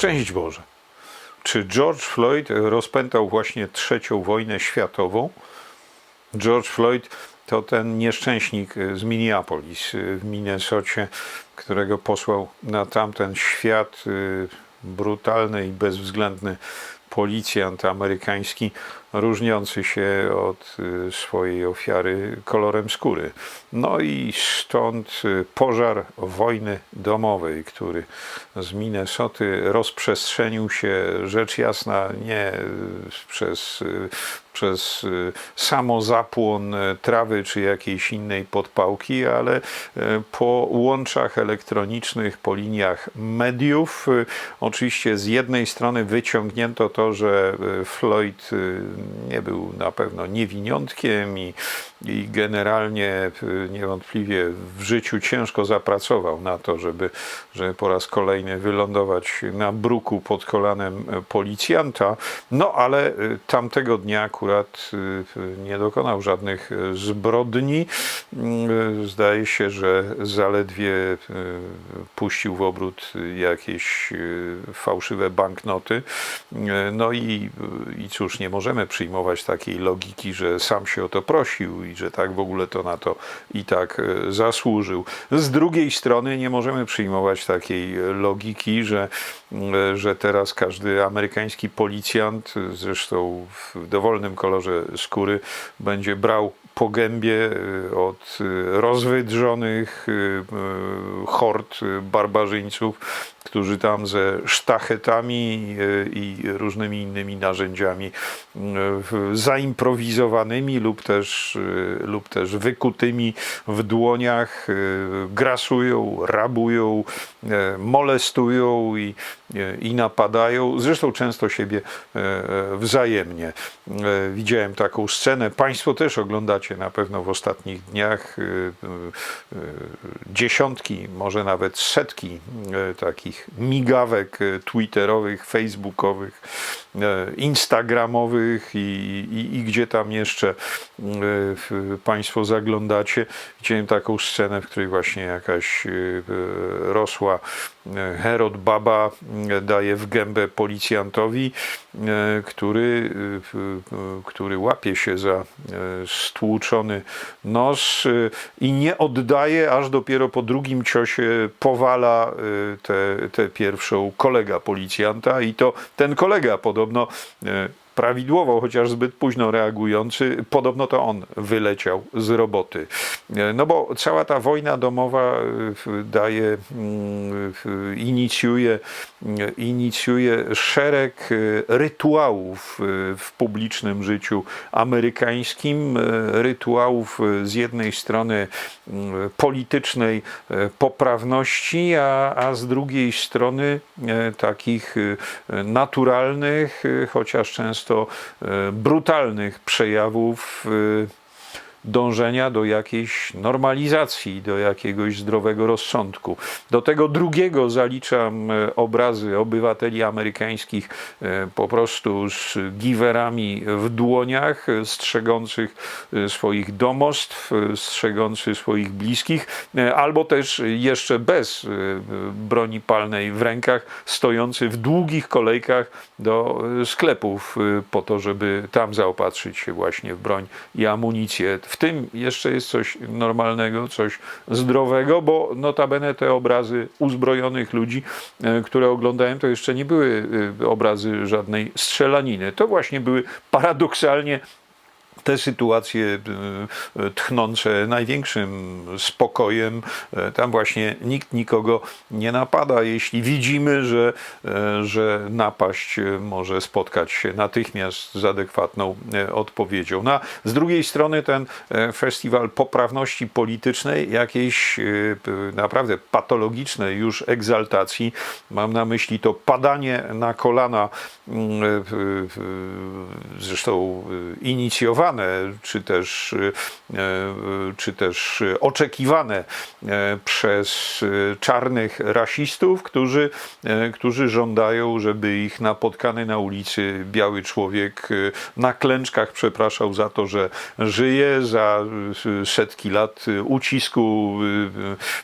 Szczęść Boże. Czy George Floyd rozpętał właśnie trzecią wojnę światową? George Floyd to ten nieszczęśnik z Minneapolis w Minnesocie, którego posłał na tamten świat y, brutalny i bezwzględny policjant amerykański, różniący się od y, swojej ofiary kolorem skóry. No i stąd y, pożar wojny domowej, który z Minnesoty rozprzestrzenił się, rzecz jasna, nie y, przez, przez samozapłon trawy czy jakiejś innej podpałki, ale po łączach elektronicznych, po liniach mediów. Oczywiście z jednej strony wyciągnięto to, że Floyd nie był na pewno niewiniątkiem i, i generalnie y, niewątpliwie w życiu ciężko zapracował na to, żeby, żeby po raz kolejny wylądować na bruku pod kolanem e, policjanta. No ale y, tamtego dnia akurat y, nie dokonał żadnych zbrodni. Y, Zdaje się, że zaledwie puścił w obrót jakieś fałszywe banknoty. No i, i cóż, nie możemy przyjmować takiej logiki, że sam się o to prosił i że tak w ogóle to na to i tak e, zasłużył. Z drugiej strony nie możemy przyjmować takiej logiki, że, e, że teraz każdy amerykański policjant, zresztą w dowolnym kolorze skóry, będzie brał po gębie e, od e, rozwydrzonych e, hord barbarzyńców, którzy tam ze sztachetami i różnymi innymi narzędziami zaimprowizowanymi lub też, lub też wykutymi w dłoniach grasują, rabują, molestują i, i napadają, zresztą często siebie wzajemnie. Widziałem taką scenę, Państwo też oglądacie na pewno w ostatnich dniach e, e, e, dziesiątki, może nawet setki takich migawek twitterowych, facebookowych, instagramowych i, i, i gdzie tam jeszcze e, Państwo zaglądacie. Widziałem taką scenę, w której właśnie jakaś e, e, rosła e, Herod Baba e, daje w gębę policjantowi, e, który, e, e, który łapie się za e, stłuczony nos e, i nie oddaje, aż dopiero po drugim ciosie powala e, tę pierwszą kolega policjanta i to ten kolega podobno podobno prawidłowo, chociaż zbyt późno reagujący, podobno to on wyleciał z roboty. E, No bo cała ta wojna domowa e, daje, mm, inicjuje, mm, inicjuje szereg e, rytuałów e, w publicznym życiu amerykańskim. E, Rytuałów e, z jednej strony politycznej e, poprawności, a, a z drugiej strony e, takich e, naturalnych, e, chociaż często e, brutalnych przejawów e, dążenia do jakiejś normalizacji, do jakiegoś zdrowego rozsądku. Do tego drugiego zaliczam e, obrazy obywateli amerykańskich e, po prostu z giwerami w dłoniach, e, strzegących swoich domostw, strzegących swoich bliskich, albo też jeszcze bez broni palnej w rękach, stojący w długich kolejkach do sklepów po to, żeby tam zaopatrzyć się właśnie w broń i amunicję. W tym jeszcze jest coś normalnego, coś zdrowego, bo notabene te obrazy uzbrojonych ludzi, e, które oglądałem, to jeszcze nie były e, obrazy żadnej strzelaniny. To właśnie były paradoksalnie te sytuacje e, e, tchnące największym spokojem, e, tam właśnie nikt nikogo nie napada, jeśli widzimy, że, że napaść może spotkać się natychmiast z adekwatną odpowiedzią. No, z drugiej strony ten festiwal poprawności politycznej, jakiejś naprawdę patologicznej już egzaltacji, mam na myśli to padanie na kolana, mm, zresztą inicjowane czy też, e, czy też oczekiwane e, przez e, czarnych rasistów, którzy, e, którzy żądają, żeby ich napotkany na ulicy biały człowiek e, na klęczkach przepraszał za to, że żyje, za e, setki lat e, ucisku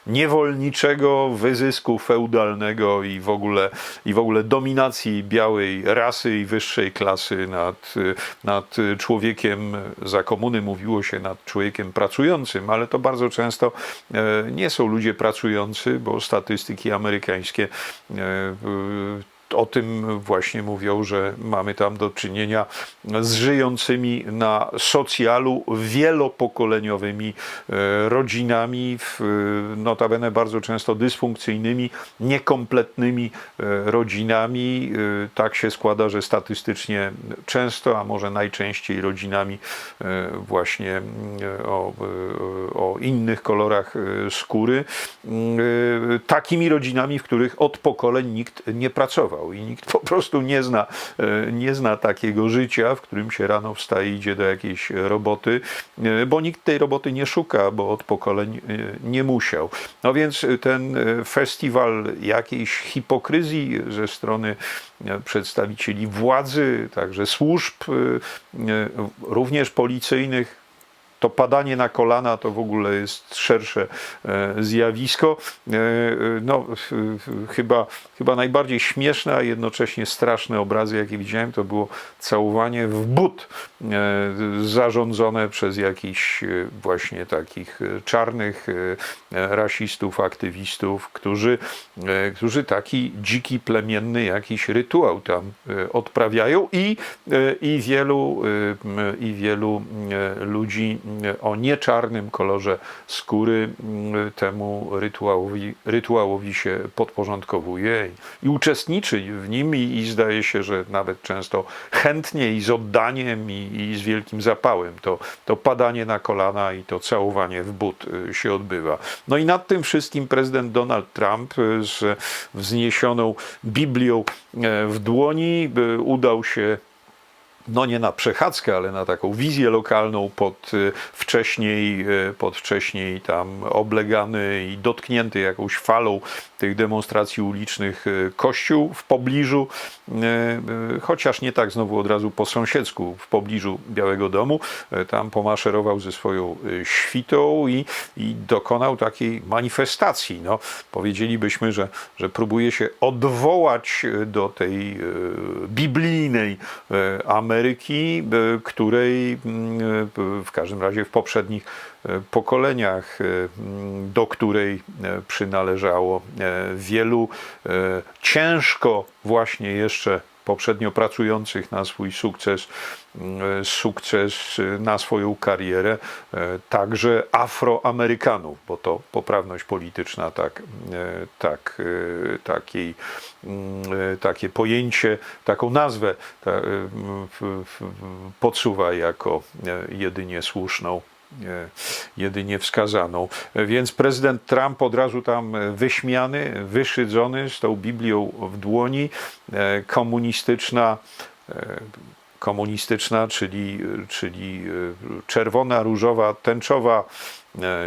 e, niewolniczego, wyzysku feudalnego i w ogóle, i w ogóle dominacji białej rasy i wyższej klasy nad, e, nad człowiekiem, za komuny mówiło się nad człowiekiem pracującym, ale to bardzo często e, nie są ludzie pracujący, bo statystyki amerykańskie e, o tym właśnie mówią, że mamy tam do czynienia z żyjącymi na socjalu wielopokoleniowymi e, rodzinami, e, notabene bardzo często dysfunkcyjnymi, niekompletnymi e, rodzinami. Tak się składa, że statystycznie często, a może najczęściej rodzinami właśnie o, o innych kolorach skóry, takimi rodzinami, w których od pokoleń nikt nie pracował i nikt po prostu nie zna, e, nie zna takiego życia, w którym się rano wstaje idzie do jakiejś roboty, e, bo nikt tej roboty nie szuka, bo od pokoleń e, nie musiał. No więc ten festiwal jakiejś hipokryzji ze strony przedstawicieli władzy, także służb, również policyjnych, to padanie na kolana to w ogóle jest szersze e, zjawisko. E, e, No, chyba, chyba najbardziej śmieszne, a jednocześnie straszne obrazy, jakie widziałem, to było całowanie w but zarządzone przez jakichś właśnie takich czarnych rasistów, aktywistów, którzy, którzy taki dziki, plemienny jakiś rytuał tam odprawiają i, i wielu, i wielu ludzi o nieczarnym kolorze skóry m, temu rytuałowi, rytuałowi się podporządkowuje i, uczestniczy w nim i, i zdaje się, że nawet często chętnie i z oddaniem i, i z wielkim zapałem to, to padanie na kolana i to całowanie w but e, się odbywa. No i nad tym wszystkim prezydent Donald Trump e, z wzniesioną Biblią e, w dłoni udał się no nie na przechadzkę, ale na taką wizję lokalną pod y, wcześniej, y, pod wcześniej tam oblegany i dotknięty jakąś falą tych demonstracji ulicznych y, kościół w pobliżu, chociaż nie tak znowu od razu po sąsiedzku, w pobliżu Białego Domu. Tam pomaszerował ze swoją świtą i, i dokonał takiej manifestacji. No, powiedzielibyśmy, że, że próbuje się odwołać do tej biblijnej y, Ameryki, której mm, y, w każdym razie w poprzednich y, pokoleniach, y, mm, do której przynależało wielu ciężko właśnie jeszcze poprzednio pracujących na swój sukces, y, sukces y, na swoją karierę, y, także Afroamerykanów, bo to poprawność polityczna tak, tak, takiej, mm, takie pojęcie, taką nazwę podsuwa jako jedynie słuszną. e, jedynie wskazaną. Więc prezydent Trump od razu tam wyśmiany, wyszydzony z tą Biblią w dłoni, e, komunistyczna e, komunistyczna, czyli, czyli e, czerwona, różowa, tęczowa,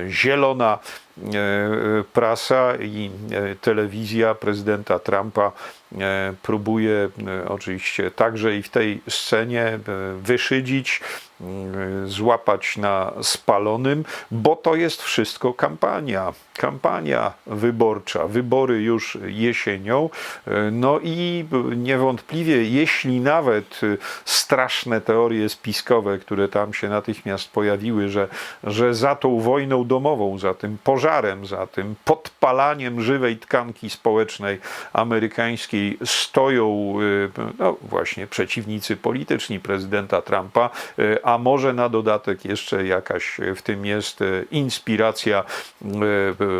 zielona e, prasa i e, telewizja prezydenta Trumpa e, próbuje e, oczywiście także i w tej scenie e, wyszydzić, złapać na spalonym, bo to jest wszystko kampania. Kampania wyborcza, wybory już jesienią. E, No i niewątpliwie, jeśli nawet e, straszne teorie spiskowe, które tam się natychmiast pojawiły, że, że za tą wojną domową, za tym pożarem, za tym podpalaniem żywej tkanki społecznej amerykańskiej stoją e, no właśnie przeciwnicy polityczni prezydenta Trumpa, e, a może na dodatek jeszcze jakaś w tym jest e, inspiracja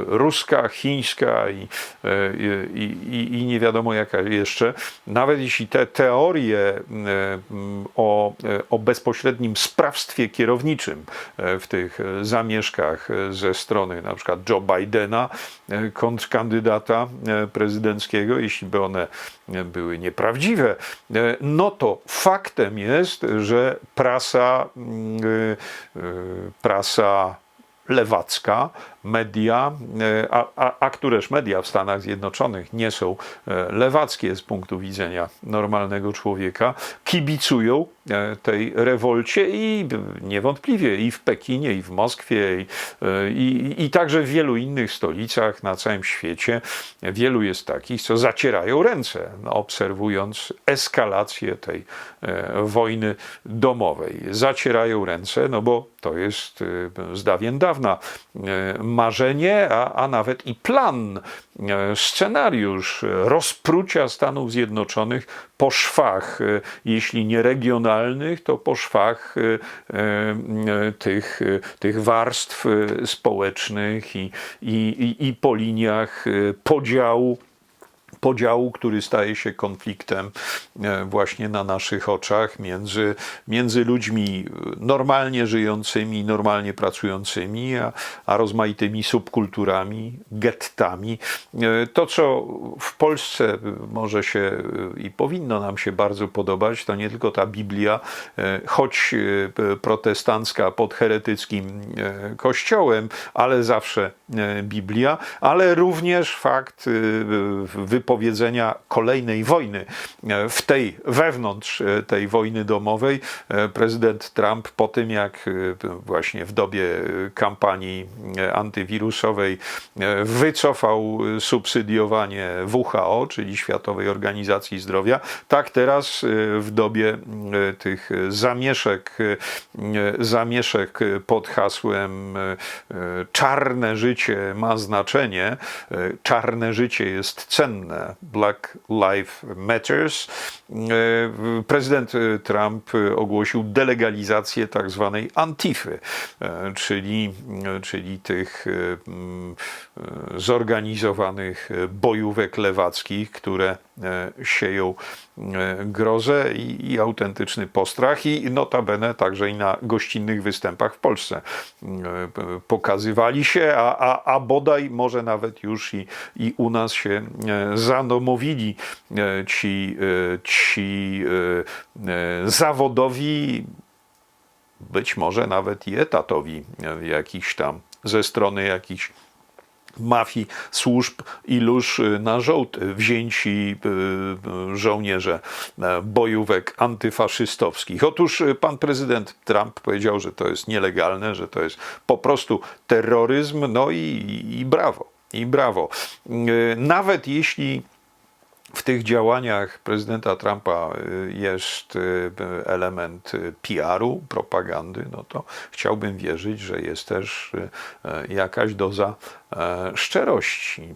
ruska, chińska i, i, i, i nie wiadomo jaka jeszcze. Nawet jeśli te teorie e, m, o, o bezpośrednim sprawstwie kierowniczym w tych zamieszkach e, ze strony na przykład Joe Bidena, e, kontrkandydata e, prezydenckiego, jeśli by one były nieprawdziwe, no to faktem jest, że prasa, mm, prasa lewacka, media, e, a, a, a któreż media w Stanach Zjednoczonych nie są e, lewackie z punktu widzenia normalnego człowieka, kibicują e, tej rewolcie i niewątpliwie i w Pekinie, i w Moskwie, i, i, i także w wielu innych stolicach na całym świecie. Wielu jest takich, co zacierają ręce, no, obserwując eskalację tej wojny domowej. Zacierają ręce, no bo to jest z dawien dawna marzenie, a, a nawet i plan, e, scenariusz rozprucia Stanów Zjednoczonych po szwach, e, jeśli nie regionalnych, to po szwach e, tych, tych warstw społecznych i, i, i, i po liniach podziału podziału, który staje się konfliktem e, właśnie na naszych oczach między, między ludźmi normalnie żyjącymi, normalnie pracującymi, a, a rozmaitymi subkulturami, gettami. E, To, co w Polsce może się e, i powinno nam się bardzo podobać, to nie tylko ta Biblia, e, choć e, protestancka pod heretyckim e, kościołem, ale zawsze e, Biblia, ale również fakt e, wypowiedzenia kolejnej wojny e, w tej, wewnątrz e, tej wojny domowej. E, Prezydent Trump po tym, jak e, właśnie w dobie kampanii antywirusowej wycofał subsydiowanie WHO, czyli Światowej Organizacji Zdrowia, tak teraz w dobie tych zamieszek, zamieszek pod hasłem czarne życie ma znaczenie, czarne życie jest cenne, Black Lives Matters, e, prezydent e, Trump e, ogłosił delegalizację tak zwanej Antify, czyli, czyli tych zorganizowanych bojówek lewackich, które sieją e, grozę i, i autentyczny postrach i notabene także i na gościnnych występach w Polsce e, pokazywali się, a, a, a bodaj może nawet już i, i u nas się e, zanomowili e, ci, e, ci e, e, zawodowi być może nawet i etatowi e, jakiś tam ze strony jakichś mafii, służb iluż y, na żołd wzięci y, y, żołnierze e, bojówek antyfaszystowskich. Otóż y, pan prezydent Trump powiedział, że to jest nielegalne, że to jest po prostu terroryzm, no i, i brawo, i brawo. Y, Nawet jeśli w tych działaniach prezydenta Trumpa y, jest y, element y, PR-u, propagandy, no to chciałbym wierzyć, że jest też jakaś doza e, szczerości.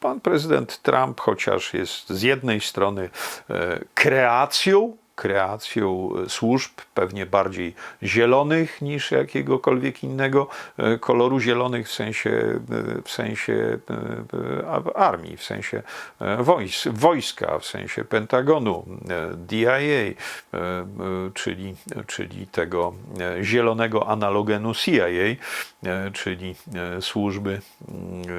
Pan prezydent Trump, chociaż jest z jednej strony e, kreacją, kreacją e, służb, pewnie bardziej zielonych niż jakiegokolwiek innego e, koloru zielonych w sensie, e, w sensie armii, w sensie wojs, wojska, w sensie Pentagonu, DIA, czyli, czyli tego zielonego analogenu CIA, czyli służby mm,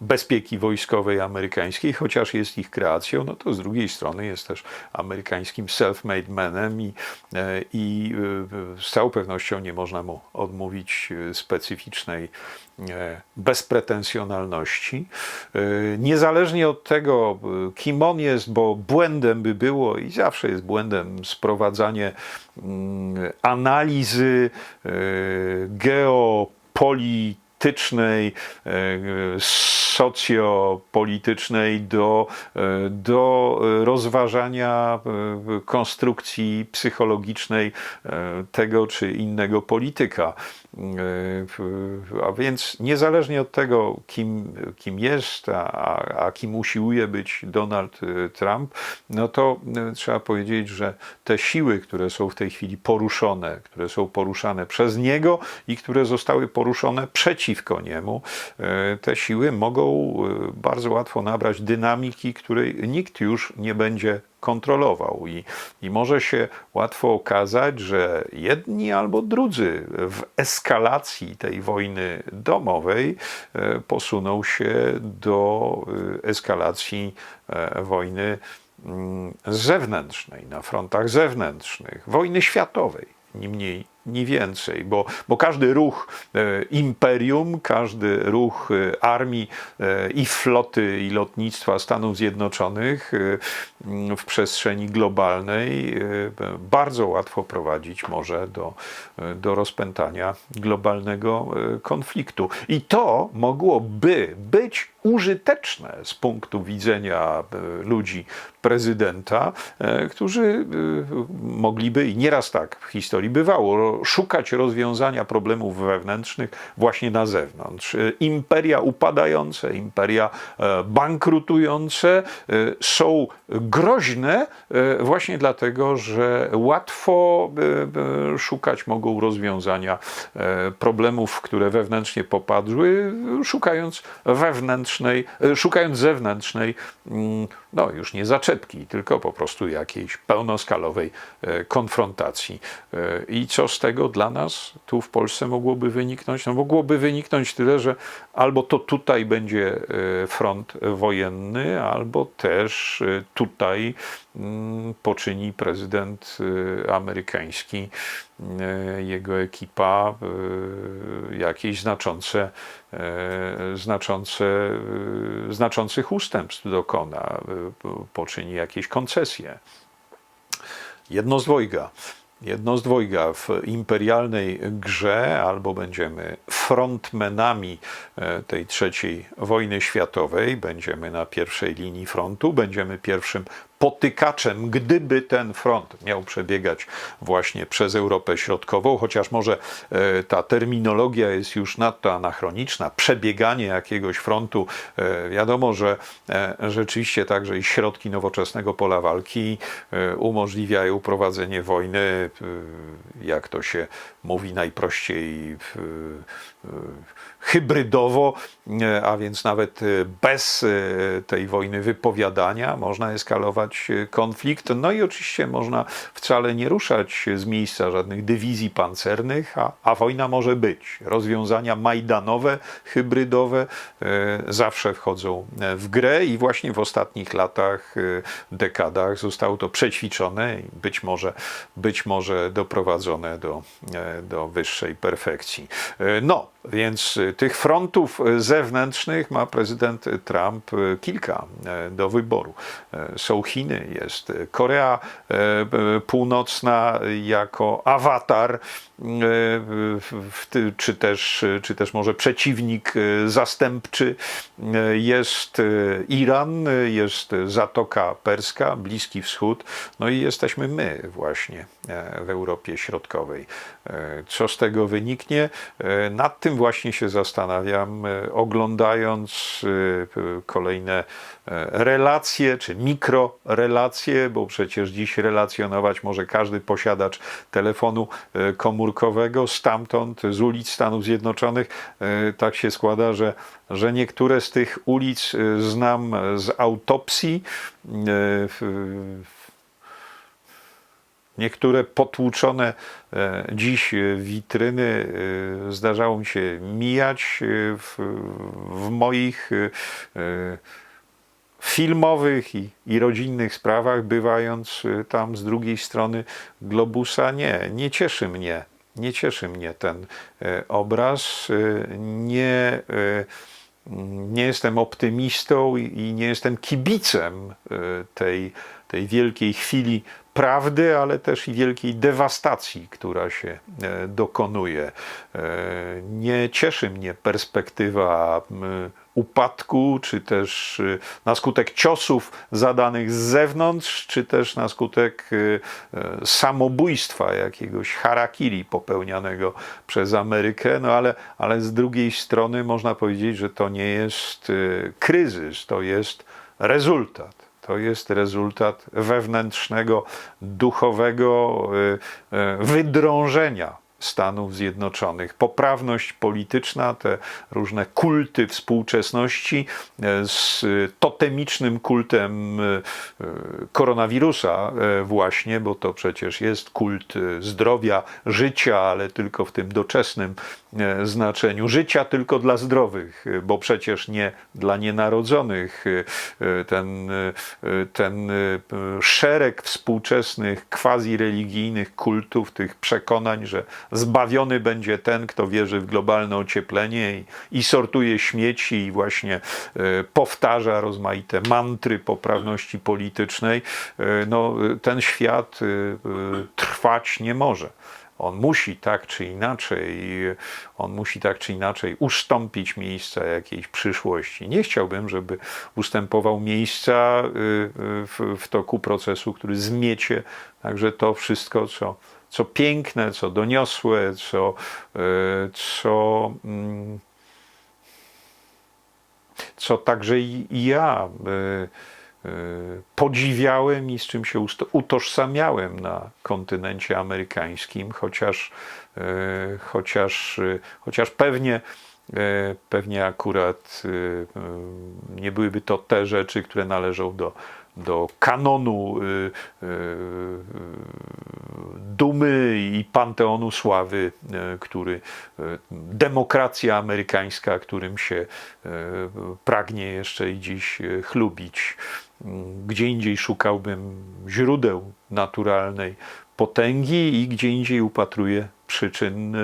bezpieki wojskowej amerykańskiej, chociaż jest ich kreacją, no to z drugiej strony jest też amerykańskim self-made manem i, e, i e, z całą pewnością nie można mu odmówić e, specyficznej bezpretensjonalności. Niezależnie od tego, kim on jest, bo błędem by było i zawsze jest błędem sprowadzanie mm, analizy geopolitycznej, e, socjopolitycznej do, e, do rozważania e, konstrukcji psychologicznej tego czy innego polityka. E, A więc niezależnie od tego, kim, kim jest, a, a- kim usiłuje być Donald e, Trump, no to e, trzeba powiedzieć, że te siły, które są w tej chwili poruszone, które są poruszane przez niego i które zostały poruszone przeciwko niemu, te siły mogą bardzo łatwo nabrać dynamiki, której nikt już nie będzie kontrolował. I, I może się łatwo okazać, że jedni albo drudzy w eskalacji tej wojny domowej e, posuną się do e, eskalacji e, wojny mm, zewnętrznej, na frontach zewnętrznych, wojny światowej, ni mniej, ni więcej, bo, bo każdy ruch e, imperium, każdy ruch e, armii e, i floty i lotnictwa Stanów Zjednoczonych w przestrzeni globalnej bardzo łatwo prowadzić może do, do rozpętania globalnego konfliktu. I to mogłoby być użyteczne z punktu widzenia e, ludzi prezydenta, e, którzy e, mogliby, i nieraz tak w historii bywało, szukać rozwiązania problemów wewnętrznych właśnie na zewnątrz. Imperia upadające, imperia bankrutujące są groźne właśnie dlatego, że łatwo szukać mogą rozwiązania problemów, które wewnętrznie popadły, szukając wewnętrznej, e, szukając zewnętrznej, mm, no już nie zaczepki, tylko po prostu jakiejś pełnoskalowej e, konfrontacji. E, I co z tego dla nas tu w Polsce mogłoby wyniknąć? No mogłoby wyniknąć tyle, że albo to tutaj będzie e, front wojenny, albo też tutaj mm, poczyni prezydent amerykański, jego ekipa jakieś znaczące, znaczące, znaczących ustępstw dokona, poczyni jakieś koncesje. Jedno z dwojga. Jedno z dwojga w imperialnej grze albo będziemy frontmenami e, tej trzeciej wojny światowej, będziemy na pierwszej linii frontu, będziemy pierwszym potykaczem, gdyby ten front miał przebiegać właśnie przez Europę Środkową, chociaż może e, ta terminologia jest już nadto anachroniczna, przebieganie jakiegoś frontu, e, wiadomo, że e, rzeczywiście także i środki nowoczesnego pola walki umożliwiają prowadzenie wojny, jak to się mówi najprościej, w- e, hybrydowo, e, a więc nawet bez tej wojny wypowiadania można eskalować konflikt. No i oczywiście można wcale nie ruszać z miejsca żadnych dywizji pancernych, a, a wojna może być. Rozwiązania majdanowe, hybrydowe zawsze wchodzą e, w grę i właśnie w ostatnich latach, dekadach zostało to przećwiczone i być może, być może doprowadzone do, e, do wyższej perfekcji. E, No, więc e, tych frontów e, zewnętrznych ma prezydent Trump kilka do wyboru. Są Chiny, jest Korea Północna jako awatar, czy też, czy też może przeciwnik e, zastępczy. E, Jest e, Iran, jest Zatoka Perska, Bliski Wschód, no i jesteśmy my właśnie w Europie Środkowej. Co z tego wyniknie? Nad tym właśnie się zastanawiam, oglądając kolejne relacje, czy mikrorelacje, bo przecież dziś relacjonować może każdy posiadacz telefonu e, komórkowego stamtąd, z ulic Stanów Zjednoczonych. E, Tak się składa, że, że niektóre z tych ulic e, znam z autopsji. e, Niektóre potłuczone dziś witryny zdarzało mi się mijać w, w moich filmowych i, i rodzinnych sprawach, bywając tam z drugiej strony globusa. Nie, nie cieszy mnie. Nie cieszy mnie ten e, obraz. E, Nie, e, nie jestem optymistą i nie jestem kibicem tej, tej wielkiej chwili prawdy, ale też i wielkiej dewastacji, która się dokonuje. Nie cieszy mnie perspektywa upadku, czy też y, na skutek ciosów zadanych z zewnątrz, czy też na skutek y, y, samobójstwa jakiegoś harakiri popełnianego przez Amerykę, no ale, ale z drugiej strony można powiedzieć, że to nie jest kryzys, to jest rezultat. To jest rezultat wewnętrznego, duchowego wydrążenia Stanów Zjednoczonych. Poprawność polityczna, te różne kulty współczesności e, z totemicznym kultem e, koronawirusa, e, właśnie, bo to przecież jest kult zdrowia, życia, ale tylko w tym doczesnym znaczeniu. Życia tylko dla zdrowych, bo przecież nie dla nienarodzonych. Ten, ten szereg współczesnych, quasi-religijnych kultów, tych przekonań, że zbawiony będzie ten, kto wierzy w globalne ocieplenie i, i sortuje śmieci i właśnie e, powtarza rozmaite mantry poprawności politycznej, e, no, ten świat e, e, trwać nie może. On musi tak czy inaczej, on musi tak czy inaczej ustąpić miejsca jakiejś przyszłości. Nie chciałbym, żeby ustępował miejsca y, y, w, w toku procesu, który zmiecie także to wszystko, co, co piękne, co doniosłe, co, y, co, mm, co także i ja y, y, podziwiałem i z czym się utożsamiałem na kontynencie amerykańskim, chociaż, chociaż, chociaż pewnie, pewnie akurat nie byłyby to te rzeczy, które należą do, do kanonu y, y, dumy i panteonu sławy, który demokracja amerykańska, którym się pragnie jeszcze i dziś chlubić. Mm, Gdzie indziej szukałbym źródeł naturalnej potęgi i gdzie indziej upatruję przyczyn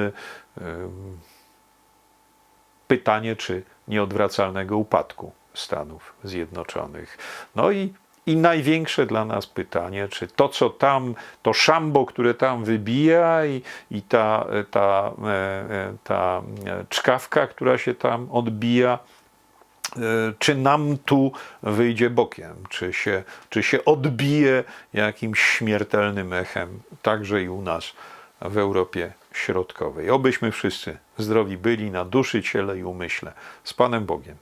pytanie, czy nieodwracalnego upadku Stanów Zjednoczonych. No i, i największe dla nas pytanie, czy to, co tam, to szambo, które tam wybija i, i ta, ta, e, e, ta czkawka, która się tam odbija, e, czy nam tu wyjdzie bokiem, czy się, czy się odbije jakimś śmiertelnym echem, także i u nas w Europie Środkowej. Obyśmy wszyscy zdrowi byli na duszy, ciele i umyśle. Z Panem Bogiem.